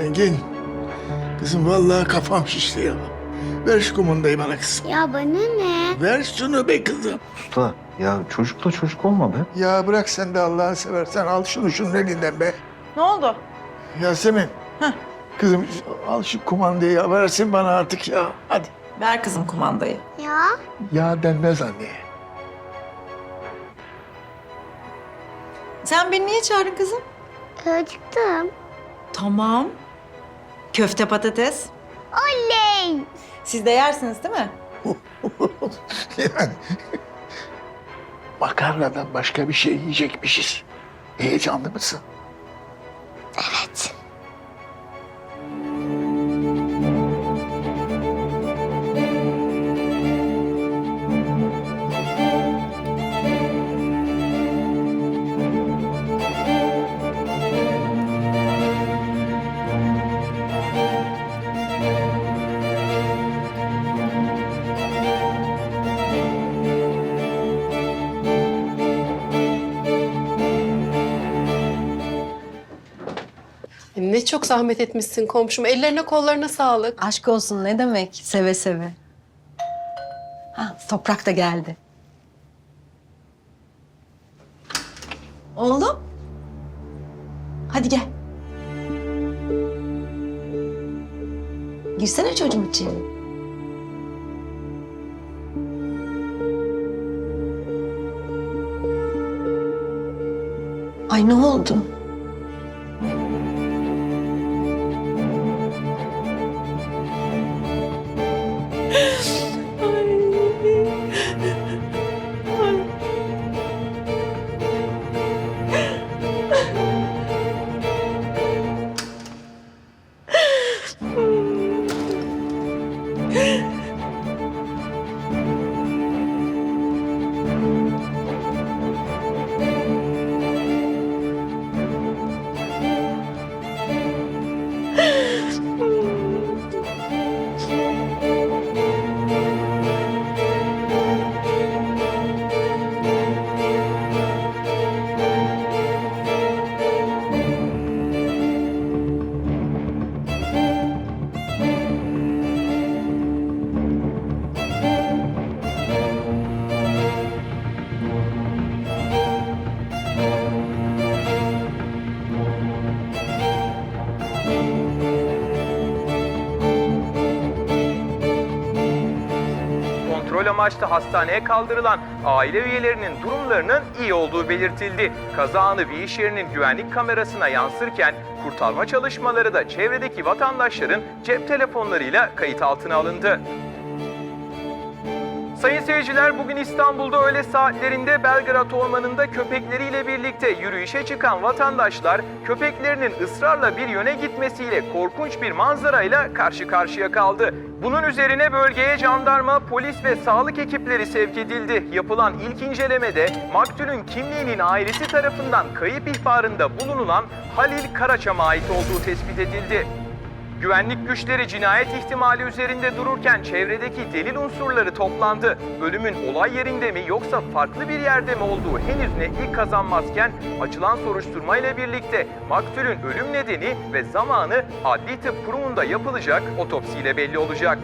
Engin. Kızım vallahi kafam şişti ya. Ver şu kumandayı bana kızım. Ya bana ne? Ver şunu be kızım. Usta ya çocukla çocuk olma be. Ya bırak sen de Allah'ını seversen al şunu şunun elinden be. Ne oldu? Yasemin. Kızım al şu kumandayı ya. Versin bana artık ya. Hadi. Ver kızım kumandayı. Ya Ya denmez anneye. Sen beni niye çağırdın kızım? acıktım. Tamam. Köfte patates. Oley. Siz de yersiniz değil mi? yani makarnadan başka bir şey yiyecekmişiz. Heyecanlı mısın? Evet. Ne çok zahmet etmişsin komşum. Ellerine kollarına sağlık. Aşk olsun ne demek seve seve. Ha, toprak da geldi. Oğlum. Hadi gel. Girsene çocuğum içeri. Ay ne oldu? Kontrol amaçlı hastaneye kaldırılan aile üyelerinin durumlarının iyi olduğu belirtildi. Kaza bir iş yerinin güvenlik kamerasına yansırken kurtarma çalışmaları da çevredeki vatandaşların cep telefonlarıyla kayıt altına alındı. Sayın seyirciler bugün İstanbul'da öğle saatlerinde Belgrad Ormanı'nda köpekleriyle birlikte yürüyüşe çıkan vatandaşlar köpeklerinin ısrarla bir yöne gitmesiyle korkunç bir manzarayla karşı karşıya kaldı. Bunun üzerine bölgeye jandarma, polis ve sağlık ekipleri sevk edildi. Yapılan ilk incelemede maktulün kimliğinin ailesi tarafından kayıp ihbarında bulunulan Halil Karaçam'a ait olduğu tespit edildi. Güvenlik güçleri cinayet ihtimali üzerinde dururken çevredeki delil unsurları toplandı. Ölümün olay yerinde mi yoksa farklı bir yerde mi olduğu henüz netlik kazanmazken açılan soruşturma ile birlikte maktulün ölüm nedeni ve zamanı adli tıp kurumunda yapılacak otopsiyle belli olacak.